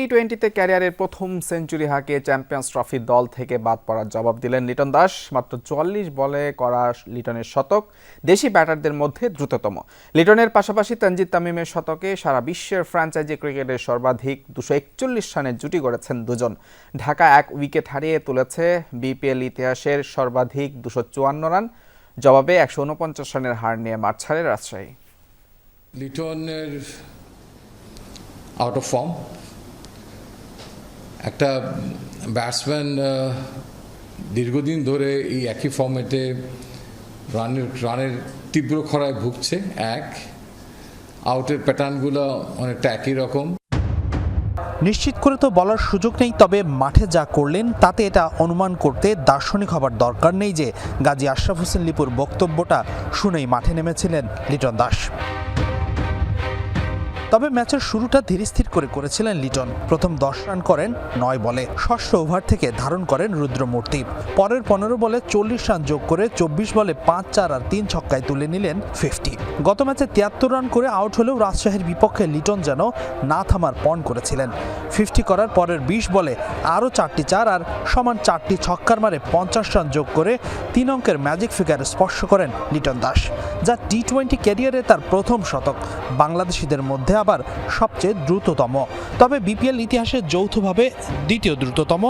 টি টোয়েন্টিতে ক্যারিয়ারের প্রথম সেঞ্চুরি হাঁকিয়ে চ্যাম্পিয়ন্স ট্রফি দল থেকে বাদ পড়ার জবাব দিলেন লিটন দাস। মাত্র চুয়াল্লিশ বলে করা লিটনের শতক দেশি ব্যাটারদের মধ্যে দ্রুততম। লিটনের পাশাপাশি তানজিদ তামিমের শতকে সারা বিশ্বের ফ্র্যাঞ্চাইজি ক্রিকেটের সর্বাধিক দুশো একচল্লিশ রানের জুটি গড়েছেন দুজন। ঢাকা এক উইকেট হারিয়ে তুলেছে বিপিএল ইতিহাসের সর্বাধিক দুশো চুয়ান্ন রান। জবাবে একশো উনপঞ্চাশ রানের হার নিয়ে মাঠ ছাড়ে রাজশাহী। লিটনের আউট অফ ফর্ম একটা ব্যাটসম্যান দীর্ঘদিন ধরে এই একই ফর্মেটে রানের রানের তীব্র খরায় ভুগছে, এক। আউটের প্যাটার্নগুলো অনেকটা একই রকম। নিশ্চিত করে তো বলার সুযোগ নেই, তবে মাঠে যা করলেন, তাতে এটা অনুমান করতে দার্শনিক হবার দরকার নেই যে গাজী আশরাফ হোসেন লিপুর বক্তব্যটা শুনেই মাঠে নেমেছিলেন লিটন দাস। তবে ম্যাচের শুরুটা ধীরস্থির করে করেছিলেন লিটন। প্রথম দশ রান করেন নয় বলে। ষষ্ঠ ওভার থেকে ধারণ করেন রুদ্রমূর্তি। পরের পনেরো বলে চল্লিশ রান যোগ করে চব্বিশ বলে পাঁচ, চার আর তিন ছক্কায় তুলে নিলেন ফিফটি গত ম্যাচে তিয়াত্তর রান করে আউট হলেও রাজশাহীর বিপক্ষে লিটন যেন না থামার পণ করেছিলেন। ফিফটি করার পরের বিশ বলে আরও চারটি চার আর সমান চারটি ছক্কার মারে পঞ্চাশ রান যোগ করে তিন অঙ্কের ম্যাজিক ফিগার স্পর্শ করেন লিটন দাস, যা টি টোয়েন্টি ক্যারিয়ারে তার প্রথম শতক। বাংলাদেশিদের মধ্যে আবার সবচেয়ে দ্রুততম। তবে বিপিএল ইতিহাসে যৌথভাবে দ্বিতীয় দ্রুততম।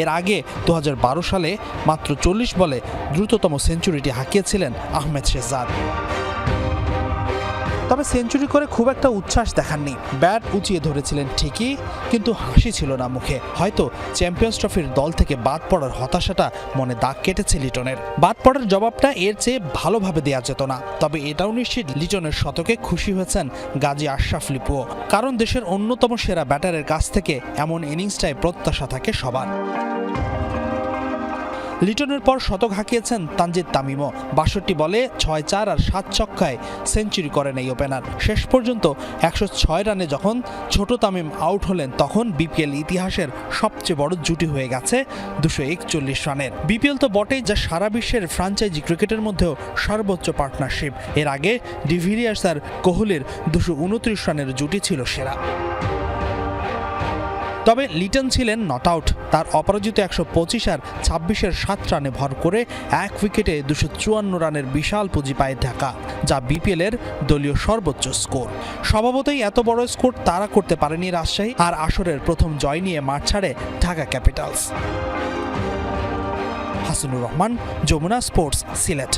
এর আগে দু হাজার বারো সালে মাত্র চল্লিশ বলে দ্রুততম সেঞ্চুরিটি হাঁকিয়েছিলেন আহমেদ শেহজাদ তবে সেঞ্চুরি করে খুব একটা উচ্ছ্বাস দেখাননি। ব্যাট উঁচিয়ে ধরেছিলেন ঠিকই, কিন্তু হাসি ছিল না মুখে। হয়তো চ্যাম্পিয়ন্স ট্রফির দল থেকে বাদ পড়ার হতাশাটা মনে দাগ কেটেছে লিটনের। বাদ পড়ার জবাবটা এর চেয়ে ভালোভাবে দেওয়া যেত না। তবে এটাও নিশ্চিত, লিটনের শতকে খুশি হয়েছেন গাজী আশরাফ লিপুও। কারণ দেশের অন্যতম সেরা ব্যাটারের কাছ থেকে এমন ইনিংসটায় প্রত্যাশা থাকে সবার। লিটনের পর শতক হাঁকিয়েছেন তানজিদ তামিমও। বাষট্টি বলে ছয় চার আর সাত ছক্কায় সেঞ্চুরি করেন এই ওপেনার। শেষ পর্যন্ত একশো ছয় রানে যখন ছোট তামিম আউট হলেন, তখন বিপিএল ইতিহাসের সবচেয়ে বড় জুটি হয়ে গেছে দুশো একচল্লিশ রানের। বিপিএল তো বটেই যা সারা বিশ্বের ফ্রাঞ্চাইজি ক্রিকেটের মধ্যেও সর্বোচ্চ পার্টনারশিপ। এর আগে ডিভিলিয়ার্স আর কোহলির দুশো উনত্রিশ রানের জুটি ছিল সেরা। তবে লিটন ছিলেন নট আউট তার অপরাজিত একশো পঁচিশ আর ছাব্বিশের সাত রানে ভর করে এক উইকেটে দুশো চুয়ান্ন রানের বিশাল পুঁজি পায় ঢাকা, যা বিপিএল এর দলীয় সর্বোচ্চ স্কোর। স্বভাবতই এত বড় স্কোর তারা করতে পারেনি রাজশাহী আর আসরের প্রথম জয় নিয়ে মাঠ ছাড়ে ঢাকা ক্যাপিটালস। হাসিনুর রহমান, যমুনা স্পোর্টস, সিলেট।